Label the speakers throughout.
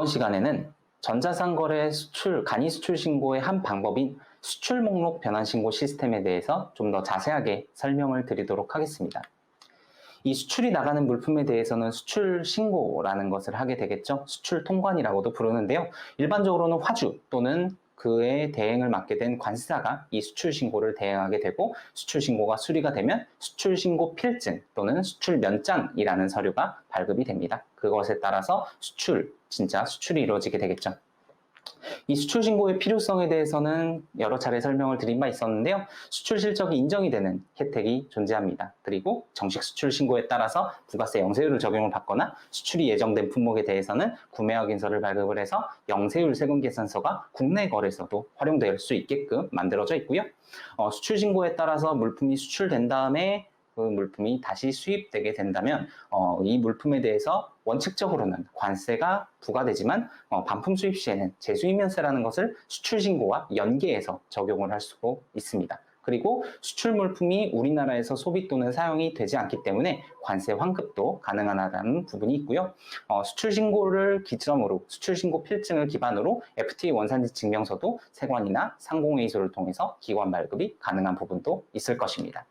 Speaker 1: 이번 시간에는 전자상거래 수출, 간이 수출 신고의 한 방법인 수출 목록 변환 신고 시스템에 대해서 좀 더 자세하게 설명을 드리도록 하겠습니다. 이 수출이 나가는 물품에 대해서는 수출 신고라는 것을 하게 되겠죠. 수출 통관이라고도 부르는데요. 일반적으로는 화주 또는 그에 대행을 맡게 된 관사가 이 수출 신고를 대행하게 되고 수출 신고가 수리가 되면 수출 신고 필증 또는 수출 면장이라는 서류가 발급이 됩니다. 그것에 따라서 수출 진짜 수출이 이루어지게 되겠죠. 이 수출 신고의 필요성에 대해서는 여러 차례 설명을 드린 바 있었는데요. 수출 실적이 인정이 되는 혜택이 존재합니다. 그리고 정식 수출 신고에 따라서 부가세 영세율을 적용을 받거나 수출이 예정된 품목에 대해서는 구매 확인서를 발급을 해서 영세율 세금 계산서가 국내 거래소도 활용될 수 있게끔 만들어져 있고요. 어, 수출 신고에 따라서 물품이 수출된 다음에 그 물품이 다시 수입되게 된다면 어, 이 물품에 대해서 원칙적으로는 관세가 부과되지만 어, 반품 수입 시에는 재수입면세라는 것을 수출 신고와 연계해서 적용을 할 수가 있습니다. 그리고 수출 물품이 우리나라에서 소비 또는 사용이 되지 않기 때문에 관세 환급도 가능하다는 부분이 있고요. 어, 수출 신고를 기점으로 수출 신고 필증을 기반으로 FTA 원산지 증명서도 세관이나 상공회의소를 통해서 기관 발급이 가능한 부분도 있을 것입니다.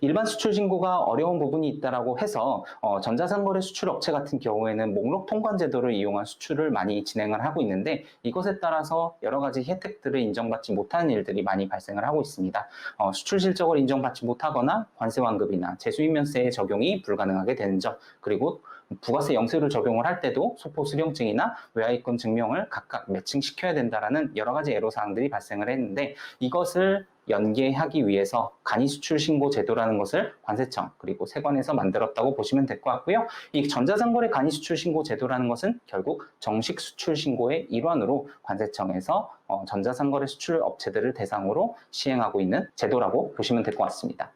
Speaker 1: 일반 수출 신고가 어려운 부분이 있다라고 해서 어, 전자상거래 수출 업체 같은 경우에는 목록 통관 제도를 이용한 수출을 많이 진행을 하고 있는데 이것에 따라서 여러 가지 혜택들을 인정받지 못하는 일들이 많이 발생을 하고 있습니다. 어, 수출 실적을 인정받지 못하거나 관세 완급이나 재수입면세의 적용이 불가능하게 되는 점 그리고 부가세 영세를 적용을 할 때도 소포 수령증이나 외화이권 증명을 각각 매칭시켜야 된다라는 여러 가지 애로사항들이 발생을 했는데 이것을 연계하기 위해서 간이 수출 신고 제도라는 것을 관세청 그리고 세관에서 만들었다고 보시면 될 것 같고요. 이 전자상거래 간이 수출 신고 제도라는 것은 결국 정식 수출 신고의 일환으로 관세청에서 어, 전자상거래 수출 업체들을 대상으로 시행하고 있는 제도라고 보시면 될 것 같습니다.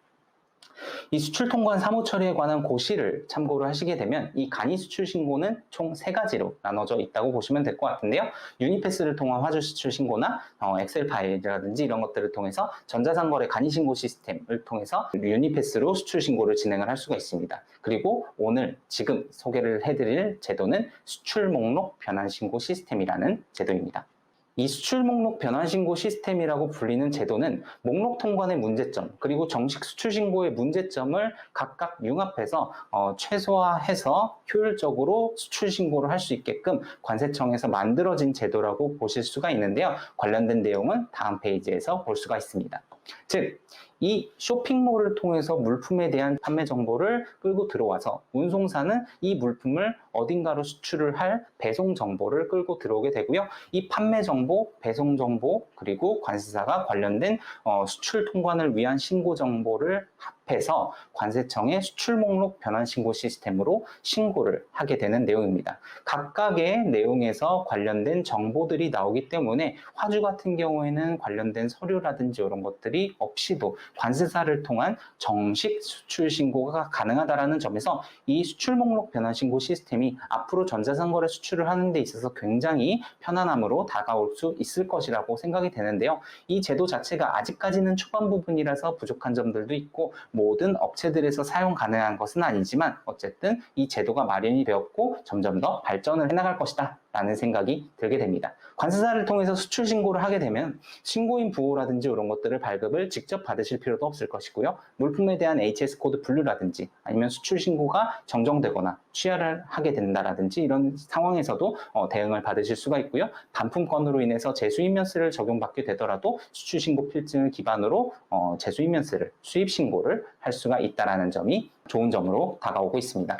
Speaker 1: 이 수출 통관 사무 처리에 관한 고시를 참고를 하시게 되면 이 간이 수출 신고는 총 세 가지로 나눠져 있다고 보시면 될 것 같은데요. 유니패스를 통한 화주 수출 신고나 어, 엑셀 파일이라든지 이런 것들을 통해서 전자상거래 간이 신고 시스템을 통해서 유니패스로 수출 신고를 진행을 할 수가 있습니다. 그리고 오늘 지금 소개를 해드릴 제도는 수출 목록 변환 신고 시스템이라는 제도입니다. 이 수출 목록 변환 신고 시스템이라고 불리는 제도는 목록 통관의 문제점 그리고 정식 수출 신고의 문제점을 각각 융합해서 어, 최소화해서 효율적으로 수출 신고를 할 수 있게끔 관세청에서 만들어진 제도라고 보실 수가 있는데요. 관련된 내용은 다음 페이지에서 볼 수가 있습니다. 즉, 이 쇼핑몰을 통해서 물품에 대한 판매 정보를 끌고 들어와서 운송사는 이 물품을 어딘가로 수출을 할 배송 정보를 끌고 들어오게 되고요. 이 판매 정보, 배송 정보, 그리고 관세사가 관련된 어, 수출 통관을 위한 신고 정보를 합해서 관세청의 수출 목록 변환 신고 시스템으로 신고를 하게 되는 내용입니다. 각각의 내용에서 관련된 정보들이 나오기 때문에 화주 같은 경우에는 관련된 서류라든지 이런 것들이 없이도 관세사를 통한 정식 수출 신고가 가능하다라는 점에서 이 수출 목록 변환 신고 시스템이 앞으로 전자상거래 수출을 하는 데 있어서 굉장히 편안함으로 다가올 수 있을 것이라고 생각이 되는데요. 이 제도 자체가 아직까지는 초반 부분이라서 부족한 점들도 있고 모든 업체들에서 사용 가능한 것은 아니지만 어쨌든 이 제도가 마련이 되었고 점점 더 발전을 해나갈 것이다 라는 생각이 들게 됩니다. 관세사를 통해서 수출 신고를 하게 되면 신고인 부호라든지 이런 것들을 발급을 직접 받으실 필요도 없을 것이고요. 물품에 대한 HS 코드 분류라든지 아니면 수출 신고가 정정되거나 취하를 하게 된다라든지 이런 상황에서도 어, 대응을 받으실 수가 있고요. 반품권으로 인해서 재수입면세를 적용받게 되더라도 수출 신고 필증을 기반으로 어, 재수입면세를 수입 신고를 할 수가 있다라는 점이 좋은 점으로 다가오고 있습니다.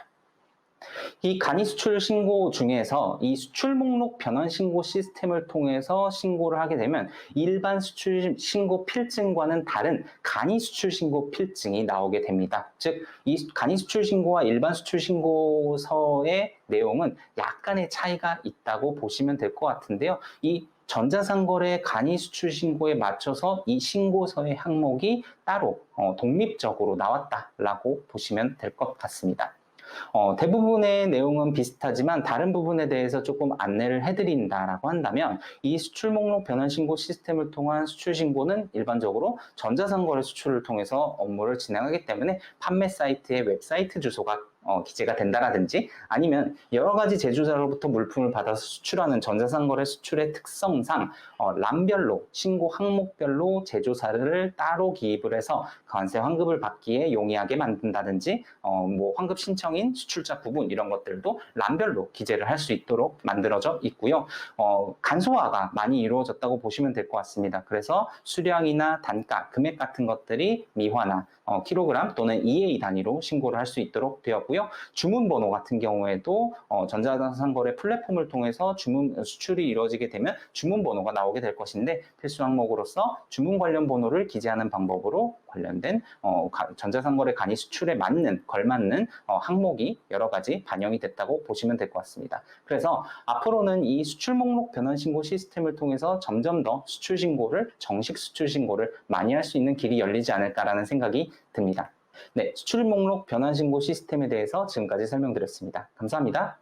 Speaker 1: 이 간이 수출 신고 중에서 이 수출 목록 변환 신고 시스템을 통해서 신고를 하게 되면 일반 수출 신고 필증과는 다른 간이 수출 신고 필증이 나오게 됩니다. 즉, 이 간이 수출 신고와 일반 수출 신고서의 내용은 약간의 차이가 있다고 보시면 될 것 같은데요. 이 전자상거래 간이 수출 신고에 맞춰서 이 신고서의 항목이 따로 어, 독립적으로 나왔다라고 보시면 될 것 같습니다. 어, 대부분의 내용은 비슷하지만 다른 부분에 대해서 조금 안내를 해드린다라고 한다면 이 수출 목록 변환 신고 시스템을 통한 수출 신고는 일반적으로 전자상거래 수출을 통해서 업무를 진행하기 때문에 판매 사이트의 웹사이트 주소가 어, 기재가 된다라든지 아니면 여러 가지 제조자로부터 물품을 받아서 수출하는 전자상거래 수출의 특성상 어, 람별로 신고 항목별로 제조사를 따로 기입을 해서 관세 환급을 받기에 용이하게 만든다든지 어, 뭐 환급 신청인 수출자 부분 이런 것들도 람별로 기재를 할 수 있도록 만들어져 있고요. 어, 간소화가 많이 이루어졌다고 보시면 될 것 같습니다. 그래서 수량이나 단가, 금액 같은 것들이 미화나 어, 킬로그램 또는 EA 단위로 신고를 할 수 있도록 되었고요. 주문 번호 같은 경우에도 어, 전자상거래 플랫폼을 통해서 주문 수출이 이루어지게 되면 주문 번호가 나오게 될 것인데 필수 항목으로서 주문 관련 번호를 기재하는 방법으로 관련된 어, 가- 전자상거래 간이 수출에 맞는 걸맞는 어, 항목이 여러 가지 반영이 됐다고 보시면 될 것 같습니다. 그래서 앞으로는 이 수출 목록 변환 신고 시스템을 통해서 점점 더 수출 신고를 정식 수출 신고를 많이 할 수 있는 길이 열리지 않을까라는 생각이 듭니다. 네, 수출 목록 변환 신고 시스템에 대해서 지금까지 설명드렸습니다. 감사합니다.